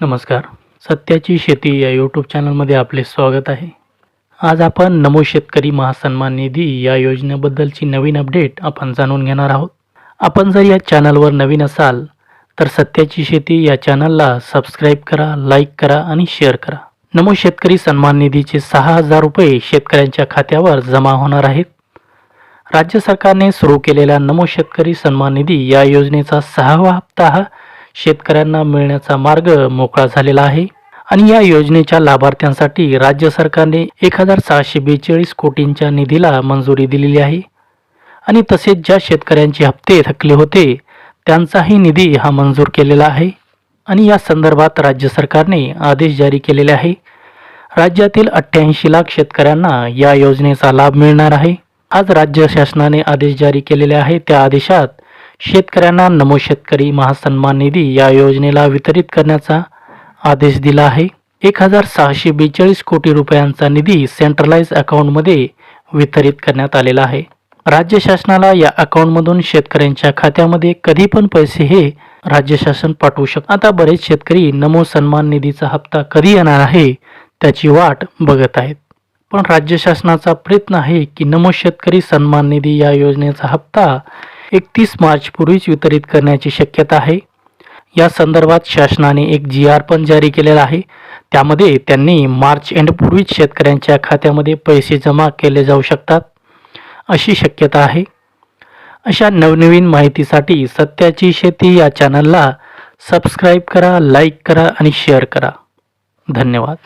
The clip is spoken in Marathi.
नमस्कार. सत्याची शेती या यूट्यूब चॅनलमध्ये आपले स्वागत आहे. आज आपण नमो शेतकरी महासन्मान निधी या योजनेबद्दलची नवीन अपडेट आपण जाणून घेणार आहोत. आपण जर या चॅनलवर नवीन असाल तर सत्याची शेती या चॅनलला सबस्क्राईब करा लाईक करा आणि शेअर करा. नमो शेतकरी सन्मान निधीचे सहा हजार रुपये शेतकऱ्यांच्या खात्यावर जमा होणार आहेत. राज्य सरकारने सुरू केलेल्या नमो शेतकरी सन्मान निधी या योजनेचा सहावा हप्ता हा शेतकऱ्यांना मिळण्याचा मार्ग मोकळा झालेला आहे. आणि या योजनेच्या लाभार्थ्यांसाठी राज्य सरकारने एक हजार सहाशे बेचाळीस कोटींच्या निधीला मंजुरी दिलेली आहे. आणि तसेच ज्या शेतकऱ्यांचे हप्ते थकले होते त्यांचाही निधी हा मंजूर केलेला आहे. आणि या संदर्भात राज्य सरकारने आदेश जारी केलेले आहे. राज्यातील अठ्ठ्याऐंशी लाख शेतकऱ्यांना या योजनेचा लाभ मिळणार आहे. आज राज्य शासनाने आदेश जारी केलेले आहे. त्या आदेशात शेतकऱ्यांना नमो शेतकरी महासन्मान निधी या योजनेला वितरित करण्याचा आदेश दिला आहे. एक हजार सहाशे बेचाळीस कोटी रुपयांचा निधी सेंट्रलाइज अकाउंटमध्ये वितरित करण्यात आलेला आहे. राज्य शासनाला या अकाउंटमधून शेतकऱ्यांच्या खात्यामध्ये कधी पण पैसे हे राज्य शासन पाठवू शकतं आता बरेच शेतकरी नमो सन्मान निधीचा हप्ता कधी येणार आहे त्याची वाट बघत आहेत. पण राज्य शासनाचा प्रयत्न आहे की नमो शेतकरी सन्मान निधी या योजनेचा हप्ता एकतीस मार्च पूर्वीच वितरित करण्याची शक्यता आहे. या संदर्भात शासनाने एक जी आर पण जारी केलेला आहे. त्यामध्ये त्यांनी मार्च एंडपूर्वीच शेतकऱ्यांच्या खात्यामध्ये पैसे जमा केले जाऊ शकतात अशी शक्यता आहे. अशा नवनवीन माहितीसाठी सत्याची शेती या चॅनलला सबस्क्राईब करा लाईक करा आणि शेअर करा. धन्यवाद.